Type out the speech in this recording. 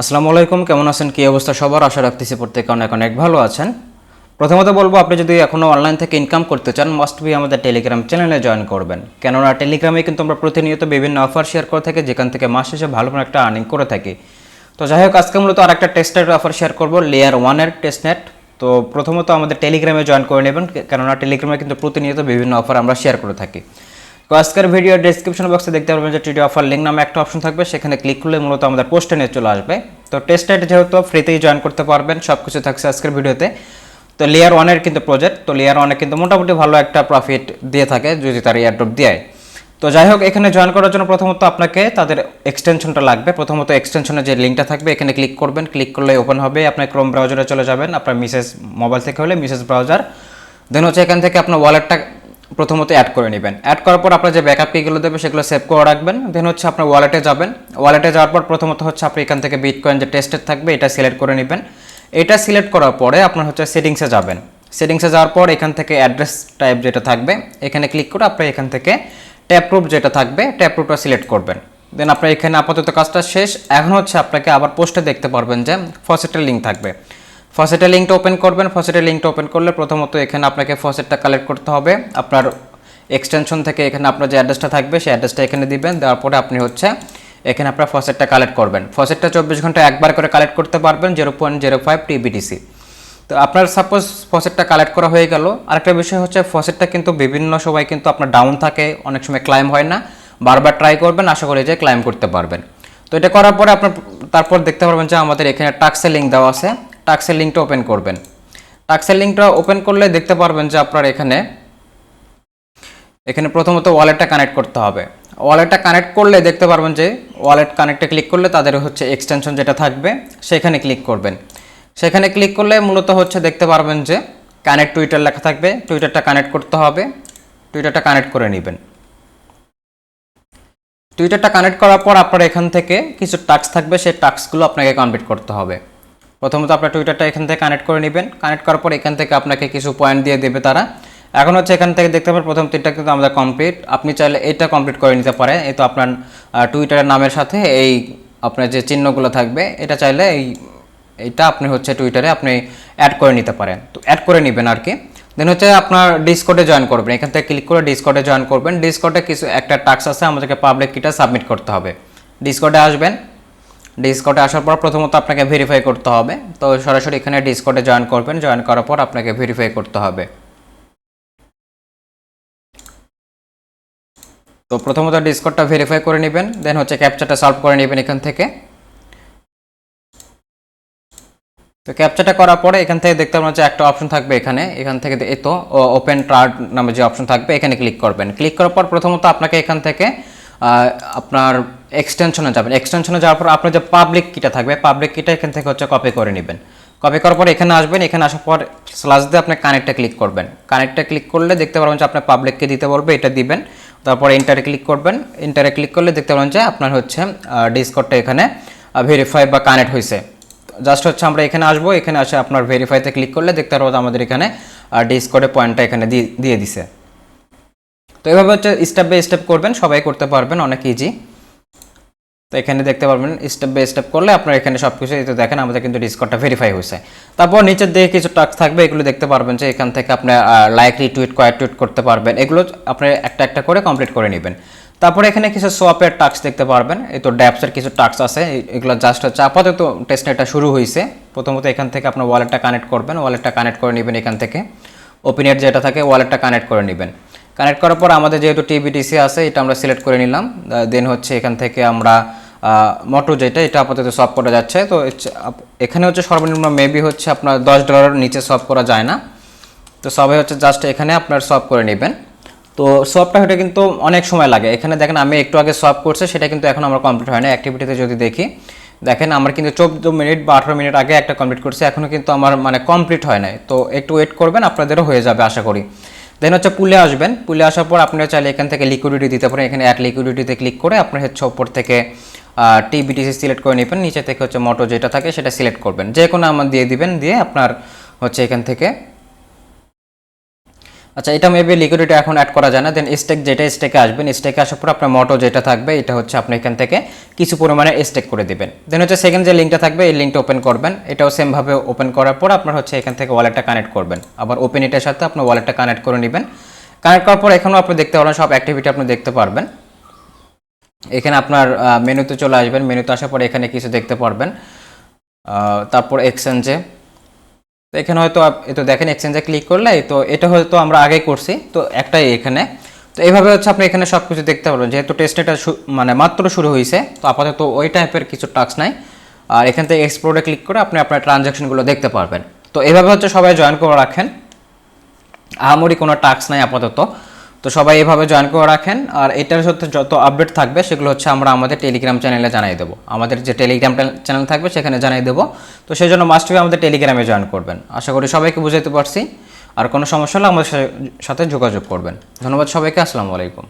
আসসালামু আলাইকুম, কেমন আছেন? কি অবস্থা সবার? আশা রাখতেছি প্রত্যেকে অনেক অনেক ভালো আছেন। প্রথমত বলব, আপনি যদি এখনও অনলাইন থেকে ইনকাম করতে চান মাস্ট বি আমাদের টেলিগ্রাম চ্যানেলে জয়েন করবেন। কেননা টেলিগ্রামে কিন্তু আমরা প্রতিনিয়ত বিভিন্ন অফার শেয়ার করে থাকি, যেখান থেকে মাস শেষে ভালো একটা আর্নিং করে থাকি। তো যাই হোক, আজকে মূলত আর একটা টেস্টের অফার শেয়ার করব লেয়ার ওয়ানের টেস্টনেট তো প্রথমত আমাদের টেলিগ্রামে জয়েন করে নেবেন, কেননা টেলিগ্রামে কিন্তু প্রতিনিয়ত বিভিন্ন অফার আমরা শেয়ার করে থাকি। আজকের ভিডিও ডেসক্রিপশন বক্সে দেখতে পারবেন যে টিডি অফার লিঙ্ক নামে একটা অপশন থাকবে। সেখানে ক্লিক করলে মূলত আমাদের পোস্টে নিয়ে চলে আসবে। তো টেস্টেড যেহেতু ফ্রিতেই জয়েন করতে পারবেন সব কিছু থাকছে আজকের ভিডিওতে তো। লেয়ার ওয়ানের কিন্তু প্রজেক্ট তো লেয়ার ওয়ানে কিন্তু মোটামুটি ভালো একটা প্রফিট দিয়ে থাকে যদি তার এয়ারড্রপ দেয়। তো যাই হোক, এখানে জয়েন করার জন্য প্রথমত আপনাকে তাদের এক্সটেনশনটা লাগবে। প্রথমত এক্সটেনশনের যে লিঙ্কটা থাকবে, এখানে ক্লিক করবেন। ক্লিক করলে ওপেন হবে আপনার ক্রোম ব্রাউজারে চলে যাবেন। আপনার মিসেস মোবাইল থেকে হলে মিসেস ব্রাউজার দেন হচ্ছে এখান থেকে আপনার ওয়ালেটটা প্রথমত অ্যাড করে নেবেন। অ্যাড করার পর আপনার যে ব্যাকআপ কিগুলো দেবে সেগুলো সেভ করে রাখবেন। দেন হচ্ছে আপনার ওয়ালেটে যাবেন। ওয়ালেটে যাওয়ার পর প্রথমত হচ্ছে আপনি এখান থেকে বিটকয়েন যে টেস্টেড থাকবে এটা সিলেক্ট করে নেবেন। এটা সিলেক্ট করার পরে আপনার হচ্ছে সেটিংসে যাবেন। সেটিংসে যাওয়ার পর এখান থেকে অ্যাড্রেস টাইপ যেটা থাকবে, এখানে ক্লিক করে আপনি এখান থেকে ট্যাপ প্রুফ যেটা থাকবে ট্যাপ প্রুফটা সিলেক্ট করবেন। দেন আপনার এখানে আপাতত কাজটা শেষ। এখন হচ্ছে আপনাকে আবার পোস্টে দেখতে পারবেন যে ফসেটের লিঙ্ক থাকবে। ফসেটের লিঙ্কটা ওপেন করবেন। ফসেটের লিঙ্কটা ওপেন করলে প্রথমত এখানে আপনাকে ফসেটটা কালেক্ট করতে হবে। আপনার এক্সটেনশন থেকে এখানে আপনার যে অ্যাড্রেসটা থাকবে, সেই অ্যাড্রেসটা এখানে দিবেন। দেওয়ার পরে আপনি হচ্ছে এখানে আপনার ফসেটটা কালেক্ট করবেন। ফসেটটা চব্বিশ ঘণ্টা একবার করে কালেক্ট করতে পারবেন জিরো পয়েন্ট জিরো ফাইভ টিবিটিসি তো আপনার সাপোজ ফসেটটা কালেক্ট করা হয়ে গেল। আরেকটা বিষয় হচ্ছে ফসেটটা কিন্তু বিভিন্ন সময় কিন্তু আপনার ডাউন থাকে, অনেক সময় ক্লাইম হয় না। বারবার ট্রাই করবেন, আশা করি যে ক্লাইম করতে পারবেন। তো এটা করার পরে আপনার, তারপর দেখতে পারবেন যে আমাদের এখানে টাক্সের লিঙ্ক দেওয়া আছে। টাক্সের লিঙ্কটা ওপেন করবেন। টাক্সের লিঙ্কটা ওপেন করলে দেখতে পারবেন যে আপনার এখানে এখানে প্রথমত ওয়ালেটটা কানেক্ট করতে হবে। ওয়ালেটটা কানেক্ট করলে দেখতে পারবেন যে ওয়ালেট কানেক্টে ক্লিক করলে তাদের হচ্ছে এক্সটেনশন যেটা থাকবে, সেখানে ক্লিক করবেন। সেখানে ক্লিক করলে মূলত হচ্ছে দেখতে পারবেন যে কানেক্ট টুইটার লেখা থাকবে টুইটারটা কানেক্ট করতে হবে টুইটারটা কানেক্ট করে নেবেন। টুইটারটা কানেক্ট করার পর আপনার এখান থেকে কিছু টাস্ক থাকবে, সেই টাস্কগুলো আপনাকে কমপ্লিট করতে হবে। প্রথমত আপনার টুইটারটা এখান থেকে কানেক্ট করে নেবেন। কানেক্ট করার পর এখান থেকে আপনাকে কিছু পয়েন্ট দিয়ে দেবে তারা। এখন হচ্ছে এখান থেকে দেখতে পাবেন প্রথম তিনটা কিন্তু আমাদের কমপ্লিট আপনি চাইলে এটা কমপ্লিট করে নিতে পারেন। এই তো আপনার টুইটারের নামের সাথে এই আপনার যে চিহ্নগুলো থাকবে, এটা চাইলে এই এটা আপনি হচ্ছে টুইটারে আপনি অ্যাড করে নিতে পারেন। তো অ্যাড করে নেবেন আর কি। দেন হচ্ছে আপনার ডিসকোডে জয়েন করবেন। এখান থেকে ক্লিক করে ডিসকোডে জয়েন করবেন। ডিসকোডে কিছু একটা টাস্ক আছে, আমাদেরকে পাবলিক কিটা সাবমিট করতে হবে। ডিসকোডে আসবেন। ডিসকোডে আসার পর প্রথমত আপনাকে ভেরিফাই করতে হবে। তো সরাসরি এখানে ডিসকোডে জয়েন করবেন। জয়েন করার পর আপনাকে ভেরিফাই করতে হবে। তো প্রথমত ডিসকোডটা ভেরিফাই করে নেবেন। দেন হচ্ছে ক্যাপচারটা সলভ করে নেবেন এখান থেকে। তো ক্যাপচারটা করার পরে এখান থেকে দেখতে পাবেন যে একটা অপশন থাকবে এখানে। এখান থেকে এই তো ওপেন ট্রার্ড নামে যে অপশন থাকবে, এখানে ক্লিক করবেন। ক্লিক করার পর প্রথমত আপনাকে এখান থেকে আপনার এক্সটেনশনে যাবেন। এক্সটেনশনে যাওয়ার পর আপনার যে পাবলিক কিটা থাকবে পাবলিক কিটা এখান থেকে হচ্ছে কপি করে নেবেন। কপি করার পর এখানে আসবেন, এখানে আসার পর স্লাস দিয়ে আপনি কানেক্টে ক্লিক করবেন। কানেক্টে ক্লিক করলে দেখতে পারবেন যে আপনার পাবলিককে দিতে বলবে, এটা দিবেন। তারপর ইন্টারে ক্লিক করবেন। ইন্টারে ক্লিক করলে দেখতে পারবেন যে আপনার হচ্ছে ডিসকোডটা এখানে ভেরিফাই বা কানেক্ট হয়েছে জাস্ট হচ্ছে আমরা এখানে আসব, এখানে আসে আপনার ভেরিফাইতে ক্লিক করলে দেখতে পারব আমাদের এখানে ডিসকোডে পয়েন্টটা এখানে দিয়ে দিয়ে দিছে। তো এভাবে হচ্ছে স্টেপ বাই স্টেপ করবেন, সবাই করতে পারবেন, অনেক ইজি তো এখানে দেখতে পারবেন স্টেপ বাই স্টেপ করলে আপনার এখানে সব কিছু এই তো দেখেন আমাদের কিন্তু ডিসকোডটা ভেরিফাই হয়েছে। তারপর নিচের দিকে কিছু টাস্ক থাকবে, এগুলো দেখতে পারবেন যে এখান থেকে আপনি লাইক রিটুইট কয়েক টুইট করতে পারবেন। এগুলো আপনি একটা একটা করে কমপ্লিট করে নেবেন। তারপরে এখানে কিছু সোয়াপের টাস্ক দেখতে পারবেন, এই তো ড্যাপসের কিছু টাস্ক আছে এগুলো জাস্ট হচ্ছে আপাতত টেস্টনেটটা শুরু হয়েছে। প্রথমত এখান থেকে আপনার ওয়ালেটটা কানেক্ট করবেন ওয়ালেটটা কানেক্ট করে নেবেন এখান থেকে। ওপিনিয়র যেটা থাকে ওয়ালেটটা কানেক্ট করে নেবেন। কানেক্ট করার পর আমাদের যেহেতু টিবিটিসি আছে, এটা আমরা সিলেক্ট করে নিলাম। দেন হচ্ছে এখান থেকে আমরা মোটো যেটা, এটা আপাতত সলভ করা যাচ্ছে। তো এখানে হচ্ছে সর্বনিম্ন মেবি হচ্ছে আপনার দশ ডলারের নিচে সলভ করা যায় না। তো সবাই হচ্ছে জাস্ট এখানে আপনার সলভ করে নেবেন। তো সবটা হতে কিন্তু অনেক সময় লাগে। এখানে দেখেন আমি একটু আগে সলভ করছে, সেটা কিন্তু এখন আমার কমপ্লিট হয় না। অ্যাক্টিভিটিতে যদি দেখি, দেখেন আমার কিন্তু চোদ্দ মিনিট বা আঠারো মিনিট আগে একটা কমপ্লিট করছে। এখনও কিন্তু আমার মানে কমপ্লিট হয় নাই। তো একটু ওয়েট করবেন, আপনাদেরও হয়ে যাবে আশা করি। দেন হচ্ছে পুলে আসবেন। পুলে আসার পর আপনারা চাইলে এখান থেকে লিকুইডিটি দিতে পারেন। এখানে অ্যাড লিকুইডিটিতে ক্লিক করে আপনার হচ্ছে ওপর থেকে টিবিটিসি সিলেক্ট করে নেবেন, নিচে থেকে হচ্ছে মোটো যেটা থাকে সেটা সিলেক্ট করবেন। যে কোনো আমার দিয়ে দিবেন, দিয়ে আপনার হচ্ছে এখান থেকে। আচ্ছা এটা মেবি লিকুইডিটি এখন অ্যাড করা যায় না। দেন স্টেক যেটা স্টেকে আসবেন স্টেকে আসার পর আপনার মোটো যেটা থাকবে, এটা হচ্ছে আপনি এখান থেকে কিছু পরিমাণে স্টেক করে দিবেন। দেন হচ্ছে সেকেন্ড যে লিঙ্কটা থাকবে, এই লিঙ্কটা ওপেন করবেন। এটাও সেমভাবে ওপেন করার পর আপনার হচ্ছে এখান থেকে ওয়ালেটটা কানেক্ট করবেন। আবার ওপেন এটার সাথে আপনার ওয়ালেটটা কানেক্ট করে নেবেন। কানেক্ট করার পর এখানেও আপনি দেখতে পারবেন, সব অ্যাক্টিভিটি আপনি দেখতে পারবেন। এখানে আপনার মেনুতে চলে আসবেন। মেনুতে আসার পর এখানে কিছু দেখতে পারবেন। তারপর এক্সচেঞ্জে তো এখানে হয়তো তো দেখেন এক্সচেঞ্জে ক্লিক করলে তো এটা হয়তো আমরা আগে করছি। তো একটাই এখানে। তো এইভাবে হচ্ছে আপনি এখানে সব কিছু দেখতে পারবেন। যেহেতু টেস্টটা মানে মাত্র শুরু হয়েছে, তো আপাতত ওই টাইপের কিছু টাস্ক নাই। আর এখান থেকে এক্সপ্লোরে ক্লিক করে আপনি আপনার ট্রানজ্যাকশনগুলো দেখতে পারবেন। তো এভাবে হচ্ছে সবাই জয়েন করে রাখেন। আহামরি কোনো টাস্ক নাই আপাতত। তো সবাই এভাবে জয়েন করে রাখেন। আর এটার সাথে যত আপডেট থাকবে, সেগুলো হচ্ছে আমরা আমাদের টেলিগ্রাম চ্যানেলে জানাই দেবো। আমাদের যে টেলিগ্রাম চ্যানেল থাকবে, সেখানে জানাই দেবো। তো সেই জন্য মাস্ট আমাদের টেলিগ্রামে জয়েন করবেন। আশা করি সবাইকে বুঝাইতে পারছি। আর কোনো সমস্যা হলে আমাদের সাথে যোগাযোগ করবেন। ধন্যবাদ সবাইকে, আসসালামু আলাইকুম।